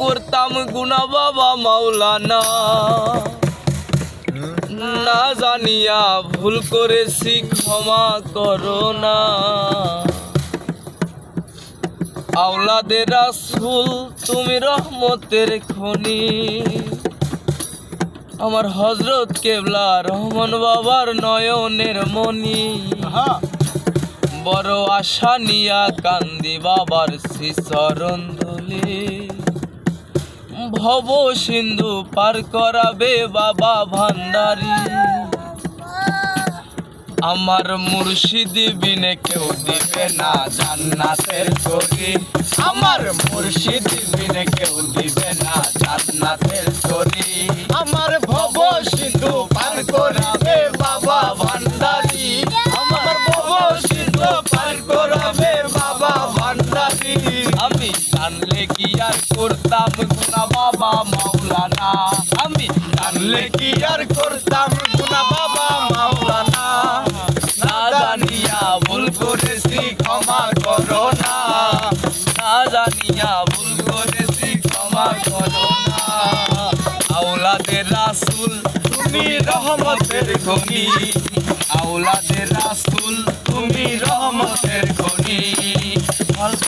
করতাম গুনা বাবা মাওলানা। না জানিয়া ভুল করেছি ক্ষমা করো না। আওলাদে রাসুল তুমি রহমতের খনি। আমার হজরত কেবলা রহমান বাবার নয়নের মনি বড় আশা নিয়া কান্দি বাবার শিশরণ ধুলি। ভব সিন্ধু পার করাবে বাবা ভান্ডারি। আমার মুর্শিদ বিনে কেউ দিবে না জান্নাতের তরি আমার মুর্শিদ বিনে কেউ দিবে না জান্নাতের তরি আমার ভব সিন্ধু পার করাবে বাবা ভান্ডারি। আমার ভব সিন্ধু পার করাবে বাবা ভান্ডারি। আমি জানলে কি আর করতাম? আমি জানলে কি আর বাবা মাওলানা, না জানিয়া ভুল করেছি ক্ষমা করো না। না জানিয়া ভুল ক্ষমা করো না। আওলাদের রাসুল, তুমি রহমতের খনি। আওলাদের রাসুল, তুমি রহমতের খনি।